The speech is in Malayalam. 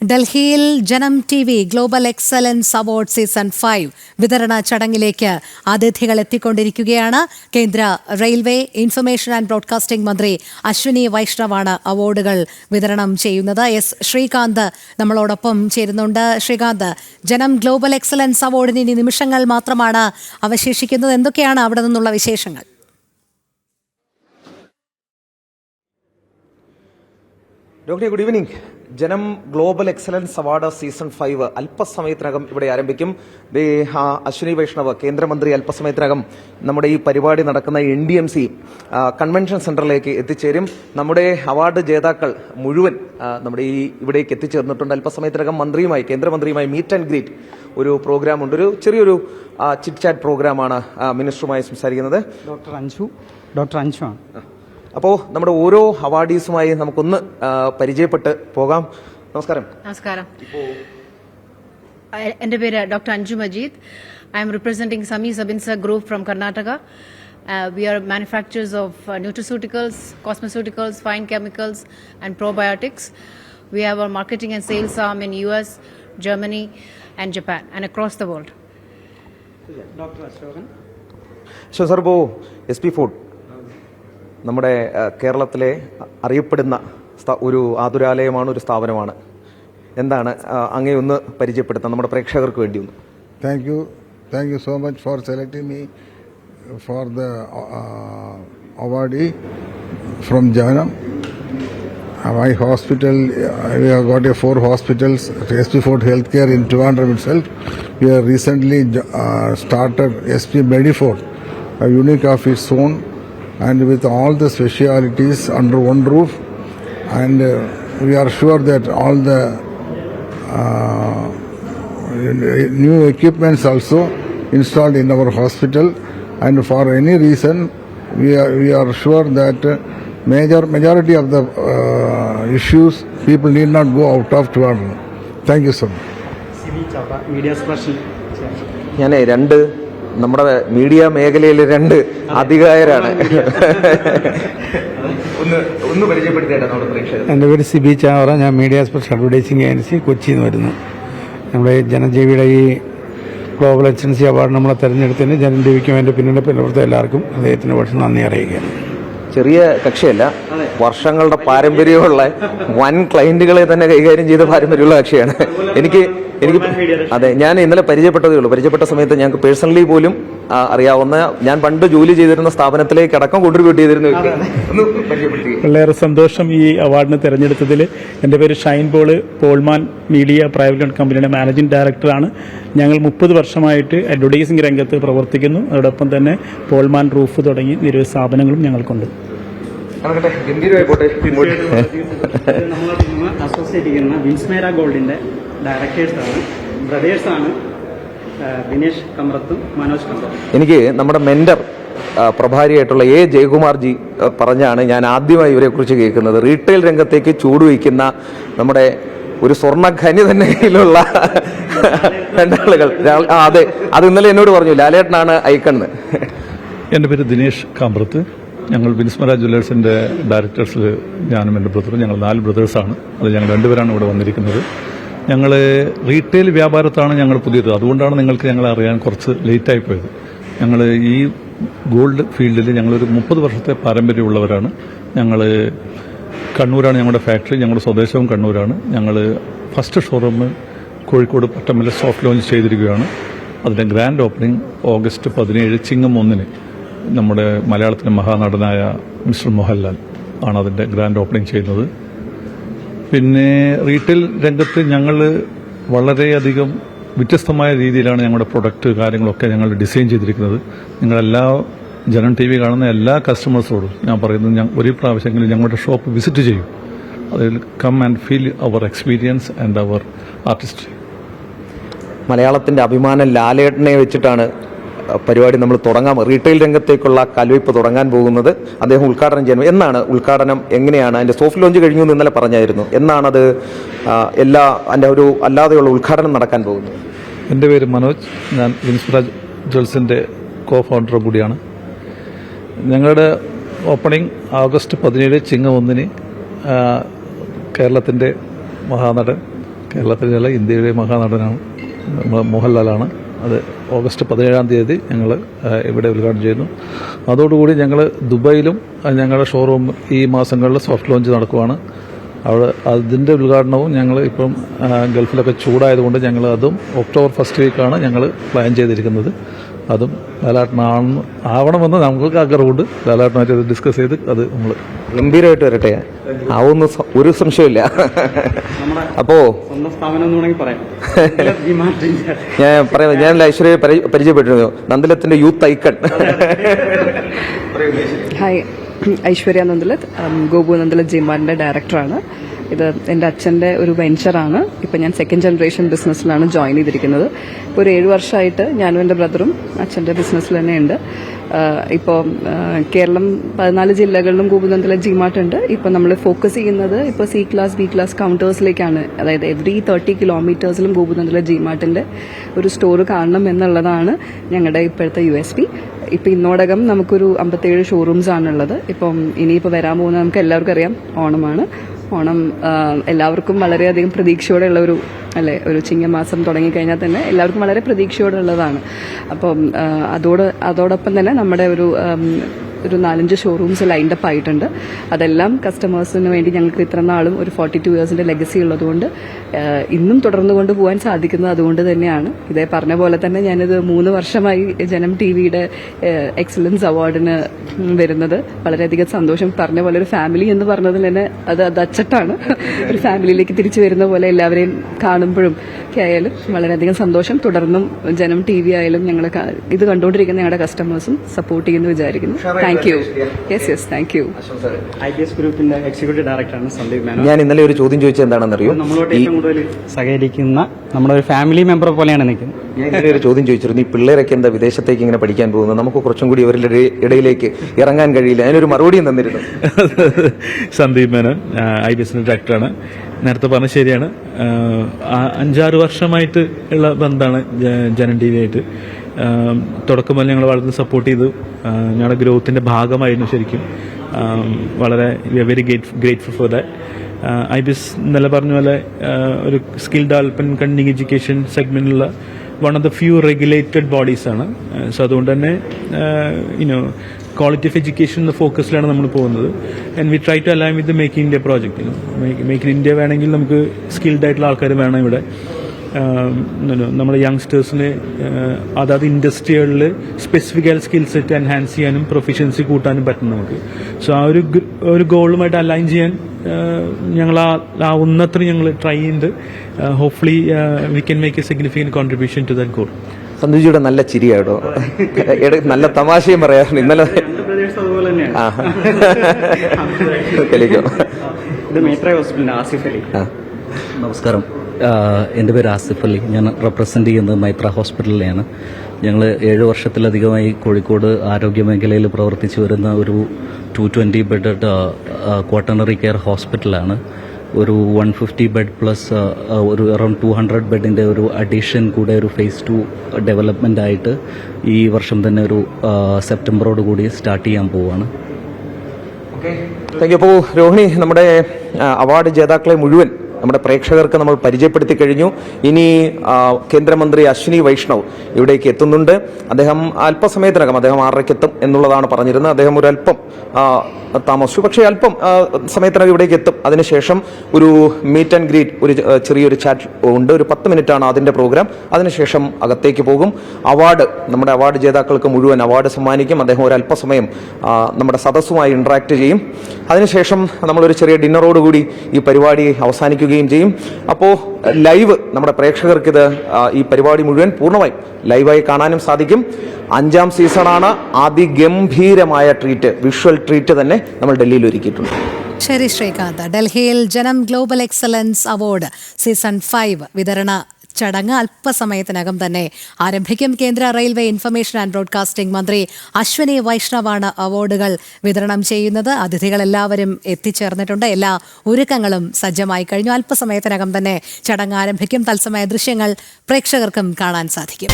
ഡൽഹിയിൽ Janam T V global excellence award season five വിതരണ ചടങ്ങിലേക്ക് അതിഥികൾ എത്തിക്കൊണ്ടിരിക്കുകയാണ്. കേന്ദ്ര റെയിൽവേ ഇൻഫർമേഷൻ ആൻഡ് ബ്രോഡ്കാസ്റ്റിംഗ് മന്ത്രി അശ്വിനി വൈഷ്ണവാണ് അവാർഡുകൾ വിതരണം ചെയ്യുന്നത്. എസ് ശ്രീകാന്ത് നമ്മളോടൊപ്പം ചേരുന്നുണ്ട്. ശ്രീകാന്ത് ജനം ഗ്ലോബൽ എക്സലൻസ് അവാർഡിന് ഇനി നിമിഷങ്ങൾ മാത്രമാണ് അവശേഷിക്കുന്നത്. എന്തൊക്കെയാണ് അവിടെ നിന്നുള്ള വിശേഷങ്ങൾ? Doctor good evening. Janam global excellence award season five അല്പസമയത്തിനകം ഇവിടെ ആരംഭിക്കും. അശ്വിനി വൈഷ്ണവ് കേന്ദ്രമന്ത്രി അല്പസമയത്തിനകം നമ്മുടെ ഈ പരിപാടി നടക്കുന്ന N D M C convention സെന്ററിലേക്ക് എത്തിച്ചേരും. നമ്മുടെ അവാർഡ് ജേതാക്കൾ മുഴുവൻ നമ്മുടെ ഈ ഇവിടേക്ക് എത്തിച്ചേർന്നിട്ടുണ്ട്. അല്പസമയത്തിനകം മന്ത്രിയുമായി കേന്ദ്രമന്ത്രിയുമായി മീറ്റ് ആൻഡ് ഗ്രീറ്റ് ഒരു പ്രോഗ്രാം ഉണ്ട്. ഒരു ചെറിയൊരു ചിറ്റ് ചാറ്റ് പ്രോഗ്രാമാണ് മിനിസ്റ്ററുമായി സംസാരിക്കുന്നത്. ഡോക്ടർ അഞ്ജു ഡോക്ടർ അഞ്ജു ആണ്. അപ്പോൾ നമ്മുടെ ഓരോ അവാർഡീസുമായി നമുക്കൊന്ന് പരിചയപ്പെട്ട് പോകാം. നമസ്കാരം. നമസ്കാരം. എന്റെ എന്റെ പേര് doctor Anju Majeed. I'm representing Sami Sabinsa group from Karnataka. We are manufacturers of nutraceuticals cosmeceuticals fine chemicals and probiotics. We have our marketing and sales arm in U S Germany and Japan and across the world. Doctor Ashokan. Ashok sir ബോ എസ് പി ഫുഡ് നമ്മുടെ കേരളത്തിലെ അറിയപ്പെടുന്ന ഒരു ആതുരാലയമാണ് ഒരു സ്ഥാപനമാണ്. എന്താണ് അങ്ങനെ ഒന്ന് പരിചയപ്പെടുത്താം നമ്മുടെ പ്രേക്ഷകർക്ക് വേണ്ടി ഒന്ന്. Thank you thank you so much for selecting me for the award from Janam my hospital you have got a four hospitals S P Fort healthcare in Trivandrum itself you her recently started S P Medifort unique of it zone and with all the specialities under one roof. And uh, we are sure that all the uh, new equipments also installed in our hospital and for any reason we are, we are sure that uh, major majority of the uh, issues people need not go out of Trivandrum. Thank you so much. Siby Chavara media special ഞാൻ രണ്ട് നമ്മുടെ മീഡിയ മേഖലയിലെ രണ്ട് അധികാരാണ് ഒന്ന് ഒന്ന് പരിചയപ്പെടുത്തിയാട്ടെ നമ്മുടെ പ്രേക്ഷകർ. എന്റെ പേര് സിബി ചാവറ. ഞാൻ മീഡിയ സ്പെഷ്യൽ അഡ്വർടൈസിംഗ് ഏജൻസി കൊച്ചിയിൽ നിന്ന് വരുന്നു. നമ്മുടെ ഈ ജനജീവിയുടെ ഈ ഗ്ലോബൽ എക്സൻസി അവാർഡ് നമ്മളെ തെരഞ്ഞെടുത്തതിന് ജനം എന്റെ പിന്നിലെ പ്രവർത്തക എല്ലാവർക്കും അദ്ദേഹത്തിന് വർഷം നന്ദി അറിയിക്കുകയാണ്. ചെറിയ കക്ഷിയല്ല വർഷങ്ങളുടെ പാരമ്പര്യമുള്ള വൻ ക്ലയന്റുകളെ തന്നെ കൈകാര്യം ചെയ്ത പാരമ്പര്യമുള്ള കക്ഷിയാണ്. എനിക്ക് എനിക്ക് അതെ ഞാൻ ഇന്നലെ പരിചയപ്പെട്ടതേ ഉള്ളൂ. പരിചയപ്പെട്ട സമയത്ത് ഞങ്ങൾക്ക് പേഴ്സണലി പോലും അറിയാവുന്ന ഞാൻ പണ്ട് ജോലി ചെയ്തിരുന്ന സ്ഥാപനത്തിലേക്ക് അടക്കം കോൺട്രിബ്യൂട്ട് ചെയ്തിരുന്നു വളരെ സന്തോഷം ഈ അവാർഡിന് തിരഞ്ഞെടുത്തതിൽ എന്റെ പേര് Shine Paul Paulman media private limited കമ്പനിയുടെ മാനേജിംഗ് ഡയറക്ടറാണ് ഞങ്ങൾ മുപ്പത് വർഷമായിട്ട് അഡ്വർടൈസിംഗ് രംഗത്ത് പ്രവർത്തിക്കുന്നു. അതോടൊപ്പം തന്നെ പോൾമാൻ റൂഫ് തുടങ്ങി നിരവധി സ്ഥാപനങ്ങളും ഞങ്ങൾക്കുണ്ട്. ഗംഭീരമായി പോട്ടെ ചെയ്യുന്ന വിൻസ്മേര ഗോൾഡിന്റെ ഡയറക്ടേഴ്സാണ് ബ്രദേഴ്സാണ് ദിനേഷ് കമ്രത്തും മനോജ് കമ്രത്തും. എനിക്ക് നമ്മുടെ മെന്റർ പ്രഭാരിയായിട്ടുള്ള എ. ജയകുമാർ ജി പറഞ്ഞാണ് ഞാൻ ആദ്യമായി ഇവരെ കുറിച്ച് കേൾക്കുന്നത്. റീറ്റെയിൽ രംഗത്തേക്ക് ചൂടുവയ്ക്കുന്ന നമ്മുടെ ഒരു സ്വർണ ഖനി തന്നെ കയ്യിലുള്ള രണ്ടാളുകൾ. ആ, അതെ. അത് ഇന്നലെ എന്നോട് പറഞ്ഞു ലാലേട്ടനാണ് ഐക്കണ്. എന്റെ പേര് ദിനേഷ് കാമ്പ്രത്ത് ഞങ്ങൾ വിൻസ്മര ജ്വല്ലേഴ്സിന്റെ ഡയറക്ടേഴ്സിൽ ഞാനും എന്റെ ബ്രദറും ഞങ്ങൾ നാല് ബ്രദേഴ്സാണ്. അത് ഞങ്ങൾ രണ്ടുപേരാണ് ഇവിടെ വന്നിരിക്കുന്നത്. ഞങ്ങൾ റീറ്റെയിൽ വ്യാപാരത്താണ് ഞങ്ങൾ പുതിയത്. അതുകൊണ്ടാണ് നിങ്ങൾക്ക് ഞങ്ങളെ അറിയാൻ കുറച്ച് ലേറ്റായി പോയത്. ഞങ്ങൾ ഈ ഗോൾഡ് ഫീൽഡിൽ ഞങ്ങളൊരു മുപ്പത് വർഷത്തെ പാരമ്പര്യമുള്ളവരാണ്. ഞങ്ങൾ കണ്ണൂരാണ് ഞങ്ങളുടെ ഫാക്ടറി ഞങ്ങളുടെ സ്വദേശവും കണ്ണൂരാണ്. ഞങ്ങൾ first showroom Kozhikode Pattamala soft launch ചെയ്തിരിക്കുകയാണ്. അതിന്റെ ഗ്രാൻഡ് ഓപ്പണിംഗ് ഓഗസ്റ്റ് പതിനേഴ് ചിങ്ങം ഒന്നിന്. നമ്മുടെ മലയാളത്തിലെ മഹാനടനായ മിസ്റ്റർ മോഹൻലാൽ ആണ് അതിന്റെ ഗ്രാൻഡ് ഓപ്പണിംഗ് ചെയ്യുന്നത്. പിന്നെ റീറ്റെയിൽ രംഗത്ത് ഞങ്ങൾ വളരെയധികം വ്യത്യസ്തമായ രീതിയിലാണ് ഞങ്ങളുടെ പ്രൊഡക്റ്റ് കാര്യങ്ങളൊക്കെ ഞങ്ങൾ ഡിസൈൻ ചെയ്തിരിക്കുന്നത്. നിങ്ങളെല്ലാ ജനം ടി വി കാണുന്ന എല്ലാ കസ്റ്റമേഴ്സോടും ഞാൻ പറയുന്നത് ഞാൻ ഒരു പ്രാവശ്യമെങ്കിലും ഞങ്ങളുടെ ഷോപ്പ് വിസിറ്റ് ചെയ്യും. അതിൽ come and feel our experience and our artist മലയാളത്തിന്റെ അഭിമാനം ലാലേട്ടനെ വെച്ചിട്ടാണ് പരിപാടി നമ്മൾ തുടങ്ങാൻ റീറ്റെയിൽ രംഗത്തേക്കുള്ള കൽവയ്പ് തുടങ്ങാൻ പോകുന്നത് അദ്ദേഹം ഉദ്ഘാടനം ചെയ്യുന്നത് എന്നാണ് ഉദ്ഘാടനം എങ്ങനെയാണ്? അതിന്റെ സോഫ്റ്റ് ലോഞ്ച് കഴിഞ്ഞു എന്ന് ഇന്നലെ പറഞ്ഞായിരുന്നു. എന്നാണത് എല്ലാ അതിന്റെ ഒരു അല്ലാതെയുള്ള ഉദ്ഘാടനം നടക്കാൻ പോകുന്നത്? എന്റെ പേര് മനോജ്. ഞാൻ വിൻസ്വരാജ് ജ്വൽസിന്റെ കോ ഫൗണ്ടർ കൂടിയാണ്. ഞങ്ങളുടെ ഓപ്പണിംഗ് ആഗസ്റ്റ് പതിനേഴ് ചിങ്ങം ഒന്നിന് കേരളത്തിന്റെ മഹാനടൻ കേരളത്തിലല്ല ഇന്ത്യയുടെ മഹാനടനാണ് മോഹൻലാലാണ്. അത് ഓഗസ്റ്റ് പതിനേഴാം തീയതി ഞങ്ങൾ ഇവിടെ ഉദ്ഘാടനം ചെയ്യുന്നു. അതോടുകൂടി ഞങ്ങൾ ദുബായിലും ഞങ്ങളുടെ ഷോറൂം ഈ മാസങ്ങളിൽ സോഫ്റ്റ് ലോഞ്ച് നടക്കുവാണ്. അവിടെ അതിന്റെ ഉദ്ഘാടനവും ഞങ്ങൾ ഇപ്പം ഗൾഫിലൊക്കെ ചൂടായതുകൊണ്ട് ഞങ്ങൾ അതും ഒക്ടോബർ ഫസ്റ്റ് വീക്കാണ് ഞങ്ങൾ പ്ലാൻ ചെയ്തിരിക്കുന്നത്. അതും ലാലാട്ടനാണെന്ന് ആവണമെന്ന് നമുക്ക് ആഗ്രഹമുണ്ട്. ലാലാട്ടനായിട്ട് അത് ഡിസ്കസ് ചെയ്ത് അത് നമ്മൾ ഗംഭീരമായിട്ട് വരട്ടെ. ആവുന്ന ഒരു സംശയമില്ല അപ്പോ സ്വന്തം സ്ഥാപനം എന്ന് വേണമെങ്കിൽ ഞാൻ പറയാം. ഞാൻ ഐശ്വര്യ പരിചയപ്പെട്ടിരുന്നു. നന്ദലത്തിന്റെ youth icon. Hi Aishwarya Nandalath. Gopu Nandalath ജിമാന്റെ ഡയറക്ടറാണ്. ഇത് എന്റെ അച്ഛന്റെ ഒരു വെഞ്ചറാണ്. ഇപ്പം ഞാൻ സെക്കൻഡ് ജനറേഷൻ ബിസിനസ്സിലാണ് ജോയിൻ ചെയ്തിരിക്കുന്നത്. ഇപ്പോൾ ഒരു ഏഴ് വർഷമായിട്ട് ഞാനും എന്റെ ബ്രദറും അച്ഛന്റെ ബിസിനസ്സിൽ തന്നെയുണ്ട്. ഇപ്പോൾ കേരളം പതിനാല് ജില്ലകളിലും ഗോപുനന്ദല ജിമാർട്ട് ഉണ്ട്. ഇപ്പോൾ നമ്മൾ ഫോക്കസ് ചെയ്യുന്നത് ഇപ്പോൾ സി ക്ലാസ് ബി ക്ലാസ് കൗണ്ടേഴ്സിലേക്കാണ് അതായത് എവറി തേർട്ടി കിലോമീറ്റേഴ്സിലും ഗോപുനന്ദല ജിമാർട്ടിന്റെ ഒരു സ്റ്റോർ കാണണം എന്നുള്ളതാണ് ഞങ്ങളുടെ ഇപ്പോഴത്തെ യു എസ് പി ഇപ്പം ഇന്നോടകം നമുക്കൊരു അമ്പത്തേഴ് ഷോറൂംസ് ആണുള്ളത്. ഇപ്പം ഇനിയിപ്പോൾ വരാൻ പോകുന്ന നമുക്ക് എല്ലാവർക്കും അറിയാം. ഓണമാണ്. ഓണം എല്ലാവർക്കും വളരെയധികം പ്രതീക്ഷയോടെയുള്ള ഒരു അല്ലെ? ഒരു ചിങ്ങമാസം തുടങ്ങിക്കഴിഞ്ഞാൽ തന്നെ എല്ലാവർക്കും വളരെ പ്രതീക്ഷയോടുള്ളതാണ്. അപ്പം അതോട് അതോടൊപ്പം തന്നെ നമ്മുടെ ഒരു ഒരു നാലഞ്ച് ഷോറൂംസ് ലൈൻഡപ്പ് ആയിട്ടുണ്ട്. അതെല്ലാം കസ്റ്റമേഴ്സിന് വേണ്ടി ഞങ്ങൾക്ക് ഇത്ര നാളും ഒരു ഫോർട്ടി ടു ഇയേഴ്സിന്റെ ലെഗസി ഉള്ളതുകൊണ്ട് ഇന്നും തുടർന്നു കൊണ്ട് പോകാൻ സാധിക്കുന്നത് അതുകൊണ്ട് തന്നെയാണ്. ഇതേ പറഞ്ഞ പോലെ തന്നെ ഞാനിത് മൂന്ന് വർഷമായി ജനം ടി വിയുടെ എക്സലൻസ് അവാർഡിന് വരുന്നത്. വളരെയധികം സന്തോഷം. പറഞ്ഞ പോലെ ഒരു ഫാമിലി എന്ന് പറഞ്ഞതിൽ തന്നെ അത് അത് അച്ചട്ടാണ്. ഒരു ഫാമിലിയിലേക്ക് തിരിച്ചു വരുന്ന പോലെ എല്ലാവരെയും കാണുമ്പോഴും ഒക്കെ ആയാലും വളരെയധികം സന്തോഷം. തുടർന്നും ജനം ടി വി ആയാലും ഞങ്ങൾ ഇത് കണ്ടുകൊണ്ടിരിക്കുന്ന ഞങ്ങളുടെ കസ്റ്റമേഴ്സും സപ്പോർട്ട് ചെയ്യുന്നു വിചാരിക്കുന്നു. Thank you yes yes thank you I B S ഗ്രൂപ്പിന്റെ എക്സിക്യൂട്ടീവ് ഡയറക്ടറാണ് സന്ദീപ് മേനോൻ. ഞാൻ ഇന്നലെ ഒരു ചോദ്യം ചോദിച്ചത് എന്താണെന്നറിയോ? നമ്മളോട് ഈ ഏറ്റവും കൂടുതൽ സഹകരിക്കുന്ന നമ്മുടെ ഒരു ഫാമിലി മെമ്പർ പോലെയാണ് നിൽക്കുന്നത്. ഞാൻ ഇന്നലെ ഒരു ചോദ്യം ചോദിച്ചിരുന്നു. ഈ പിള്ളേരൊക്കെ എന്താ വിദേശത്തേക്ക് ഇങ്ങനെ പഠിക്കാൻ പോകുന്നത്? നമുക്ക് കുറച്ചും കൂടി അവരുടെ ഇടയിലേക്ക് ഇറങ്ങാൻ കഴിയില്ല. അതിനൊരു മറുപടിയും തന്നിരുന്നു. Sandeep Menon I B S ഡയറക്ടറാണ് നേരത്തെ പറഞ്ഞ ശരിയാണ്. അഞ്ചാറ് വർഷമായിട്ട് ഉള്ള ബന്ധമാണ് ജനൻ ടി വി ആയിട്ട്. തുടക്കം മുതൽ ഞങ്ങൾ വളരെ സപ്പോർട്ട് ചെയ്തു. ഞങ്ങളുടെ ഗ്രോത്തിന്റെ ഭാഗമായിരുന്നു ശരിക്കും. വളരെ വളരെ very grateful for that I B S ഇന്നലെ പറഞ്ഞ പോലെ ഒരു skill development continuing education സെഗ്മെന്റിലുള്ള one of the few regulated bodies ആണ്. സോ അതുകൊണ്ട് തന്നെ യുനോ ക്വാളിറ്റി ഓഫ് എഡ്യൂക്കേഷൻ എന്ന ഫോക്കസിലാണ് നമ്മൾ പോകുന്നത്. And we try to align with make India project make in India വേണമെങ്കിൽ നമുക്ക് സ്കിൽഡ് ആയിട്ടുള്ള ആൾക്കാർ വേണം ഇവിടെ. നമ്മുടെ യങ്സ്റ്റേഴ്സിന് അതാത് ഇൻഡസ്ട്രികളിൽ സ്പെസിഫിക് ആയ സ്കിൽ സെറ്റ് എൻഹാൻസ് ചെയ്യാനും പ്രൊഫിഷ്യൻസി കൂട്ടാനും പറ്റും നമുക്ക്. സോ ആ ഒരു ഒരു ഗോളുമായിട്ട് അലൈൻ ചെയ്യാൻ ഞങ്ങൾ ആ ആവുന്നത്ര ഞങ്ങൾ ട്രൈ ചെയ്യുന്നുണ്ട് hopefully we can make a significant contribution to that goal സന്തുജിയുടെ നല്ല ചിരിയാടോ നല്ല തമാശയും പറയാറുണ്ട്. ഇന്നലെ ഇത് മേത്ര ഹോസ്പിറ്റലിന്റെ ആസിഫ് അലി. നമസ്കാരം. എന്റെ പേര് ആസിഫ് അലി. ഞാൻ റെപ്രസെന്റ് ചെയ്യുന്നത് മൈത്ര ഹോസ്പിറ്റലിലെയാണ്. ഞങ്ങൾ ഏഴ് വർഷത്തിലധികമായി കോഴിക്കോട് ആരോഗ്യ മേഖലയിൽ പ്രവർത്തിച്ചു വരുന്ന ഒരു two twenty bedded quaternary care ഹോസ്പിറ്റലാണ് ഒരു വൺ ഫിഫ്റ്റി ബെഡ് പ്ലസ് ഒരു അറൌണ്ട് ടു ഹൺഡ്രഡ് ബെഡിന്റെ ഒരു അഡീഷൻ കൂടെ ഒരു ഫേസ് ടു ഡെവലപ്മെന്റ് ആയിട്ട് ഈ വർഷം തന്നെ ഒരു സെപ്റ്റംബറോട് കൂടി സ്റ്റാർട്ട് ചെയ്യാൻ പോവുകയാണ് താങ്ക് യു അപ്പോൾ രോഹിണി നമ്മുടെ അവാർഡ് ജേതാക്കളെ മുഴുവൻ നമ്മുടെ പ്രേക്ഷകർക്ക് നമ്മൾ പരിചയപ്പെടുത്തി കഴിഞ്ഞു. ഇനി കേന്ദ്രമന്ത്രി അശ്വിനി വൈഷ്ണവ് ഇവിടേക്ക് എത്തുന്നുണ്ട്. അദ്ദേഹം അല്പസമയത്തിനകം അദ്ദേഹം ആറരയ്ക്ക് എത്തും എന്നുള്ളതാണ് പറഞ്ഞിരുന്നത്. അദ്ദേഹം ഒരു അല്പം താമസിച്ചു. പക്ഷേ അല്പം സമയത്തിനകം ഇവിടേക്ക് എത്തും. അതിനുശേഷം ഒരു മീറ്റ് ആൻഡ് ഗ്രീറ്റ് ഒരു ചെറിയൊരു ചാറ്റ് ഉണ്ട്. ഒരു പത്ത് മിനിറ്റ് ആണ് അതിന്റെ പ്രോഗ്രാം അതിനുശേഷം അകത്തേക്ക് പോകും. അവാർഡ് നമ്മുടെ അവാർഡ് ജേതാക്കൾക്ക് മുഴുവൻ അവാർഡ് സമ്മാനിക്കും. അദ്ദേഹം ഒരു അല്പസമയം നമ്മുടെ സദസ്സുമായി ഇന്ററാക്ട് ചെയ്യും. അതിനുശേഷം നമ്മളൊരു ചെറിയ ഡിന്നറോടുകൂടി ഈ പരിപാടി അവസാനിക്കുകയും ചെയ്യും. അപ്പോൾ ലൈവ് നമ്മുടെ പ്രേക്ഷകർക്ക് ഇത് ഈ പരിപാടി മുഴുവൻ പൂർണമായും ലൈവായി കാണാനും സാധിക്കും. അഞ്ചാം സീസണാണ് അതിഗംഭീരമായ ട്രീറ്റ് വിഷ്വൽ ട്രീറ്റ് തന്നെ നമ്മൾ ഡൽഹിയിൽ ഒരുക്കിയിട്ടുണ്ട്. ശരി ശ്രീകാന്ത്. ഡൽഹിയിൽ Janam global excellence award season five വിതരണ ചടങ്ങ് അല്പസമയത്തിനകം തന്നെ ആരംഭിക്കും കേന്ദ്ര റെയിൽവേ ഇൻഫർമേഷൻ ആൻഡ് ബ്രോഡ്കാസ്റ്റിംഗ് മന്ത്രി അശ്വനി വൈഷ്ണവാണ് അവാർഡുകൾ വിതരണം ചെയ്യുന്നത്. അതിഥികൾ എല്ലാവരും എത്തിച്ചേർന്നിട്ടുണ്ട്. എല്ലാ ഒരുക്കങ്ങളും സജ്ജമായി കഴിഞ്ഞു. അല്പസമയത്തിനകം തന്നെ ചടങ്ങ് ആരംഭിക്കും. തത്സമയ ദൃശ്യങ്ങൾ പ്രേക്ഷകർക്കും കാണാൻ സാധിക്കും.